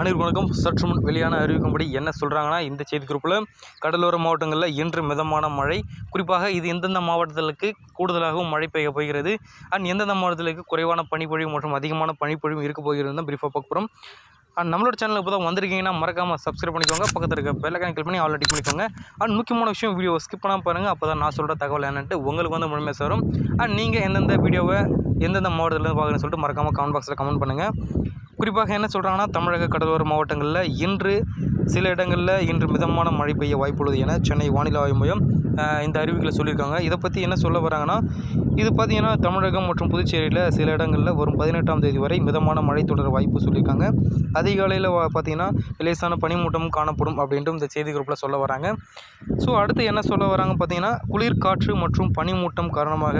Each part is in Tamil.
அனைவருக்கும் வணக்கம். சற்று முன் வெளியான அறிவிக்கும்படி என்ன சொல்கிறாங்கன்னா இந்த செய்தி குறிப்பில் கடலோர மாவட்டங்களில் இன்று மிதமான மழை. குறிப்பாக இது எந்தெந்த மாவட்டத்திற்கு கூடுதலாகவும் மழை பெய்ய போகிறது? அண்ட் எந்தெந்த மாவட்டத்திற்கு குறைவான பனிப்பொழிவு மற்றும் அதிகமான பனிப்பொழிவு இருக்க போகிறது தான் பிரீஃபாக பார்க்க போகிறோம் அண்ட் நம்மளோட சேனல் இப்போ தான் வந்திருக்கீங்கன்னா மறக்காமல் சப்ஸ்கிரைப் பண்ணிக்கோங்க. பக்கத்தில் இருக்க பெல்லக்கான கிளிக் பண்ணி ஆல்ரெடி பண்ணிக்கோங்க. அண்ட் முக்கியமான விஷயம் வீடியோ ஸ்கிப் பண்ணால் பாருங்கள் அப்போ தான் நான் சொல்கிற தகவல் என்னன்ட்டு உங்களுக்கு வந்து முழுமையாக சேரும். அண்ட் நீங்கள் எந்தெந்த வீடியோவை எந்தெந்த மாவட்டத்துலேருந்து பார்க்குறேன்னு சொல்லிட்டு மறக்காமல் கமெண்ட் பாக்ஸில் கமெண்ட் பண்ணுங்கள் குறிப்பாக என்ன சொல்கிறாங்கன்னா தமிழக கடலோர மாவட்டங்களில் இன்று சில இடங்களில் இன்று மிதமான மழை பெய்ய வாய்ப்புள்ளது என சென்னை வானிலை ஆய்வு மையம் இந்த அறிவிக்கையில் சொல்லியிருக்காங்க. இதை பற்றி என்ன சொல்ல வராங்கன்னா இது பார்த்திங்கன்னா தமிழகம் மற்றும் புதுச்சேரியில் சில இடங்களில் வரும் பதினெட்டாம் தேதி வரை மிதமான மழை தொடர வாய்ப்பு சொல்லியிருக்காங்க. அதிகாலையில் பார்த்திங்கன்னா லேசான பனிமூட்டமும் காணப்படும் அப்படின்ட்டு இந்த செய்தி குரூப்பில் சொல்ல வராங்க. ஸோ அடுத்து என்ன சொல்ல வராங்க பார்த்தீங்கன்னா குளிர்காற்று மற்றும் பனிமூட்டம் காரணமாக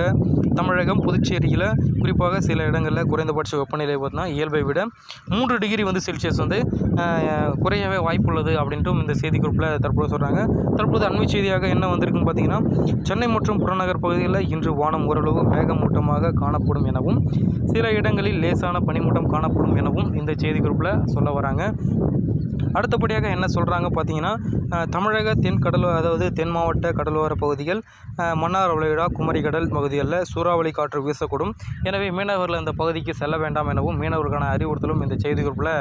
தமிழகம் புதுச்சேரியில் குறிப்பாக சில இடங்களில் குறைந்தபட்ச வெப்பநிலை பார்த்தீங்கன்னா இயல்பை விட மூன்று டிகிரி வந்து செல்சியஸ் வந்து குறையவே வாய்ப்பு வாய்ப்புள்ளது அப்படின்ட்டும் இந்த செய்தி குறிப்பில் தற்போது சொல்கிறாங்க தற்போது அண்மை செய்தியாக என்ன வந்திருக்குன்னு பார்த்தீங்கன்னா சென்னை மற்றும் புறநகர் பகுதிகளில் இன்று வானம் ஓரளவு மேகமூட்டமாக காணப்படும் எனவும் சில இடங்களில் லேசான பனிமூட்டம் காணப்படும் எனவும் இந்த செய்தி குறிப்பில் சொல்ல வராங்க. அடுத்தபடியாக என்ன சொல்கிறாங்க பார்த்தீங்கன்னா தமிழக தென் கடலோ அதாவது தென் மாவட்ட கடலோர பகுதிகள் மன்னார் வளைகுடா குமரிக்கடல் பகுதிகளில் சூறாவளி காற்று வீசக்கூடும். எனவே மீனவர்கள் அந்த பகுதிக்கு செல்ல வேண்டாம் எனவும் மீனவர்களுக்கான அறிவுறுத்தலும் இந்த செய்தி குறிப்பில்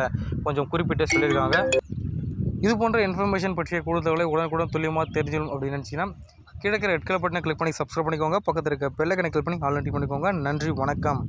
கொஞ்சம் குறிப்பிட்டு சொல்லியிருக்காங்க. இது போன்ற இன்ஃபர்மேஷன் பற்றிய கூடுதல்களை உடனுக்குடன் துல்லியமாக தெரிஞ்சிடும் அப்படின்னு நினச்சிங்கன்னா கீழே இருக்கிற ரெட் கலர் பட்டனை கிளிக் பண்ணி சப்ஸ்கிரைப் பண்ணிக்கோங்க. பக்கத்தில் இருக்க பெல்லைக்கனை கிளிக் பண்ணி ஆல்ரெடி பண்ணிக்கோங்க. நன்றி வணக்கம்.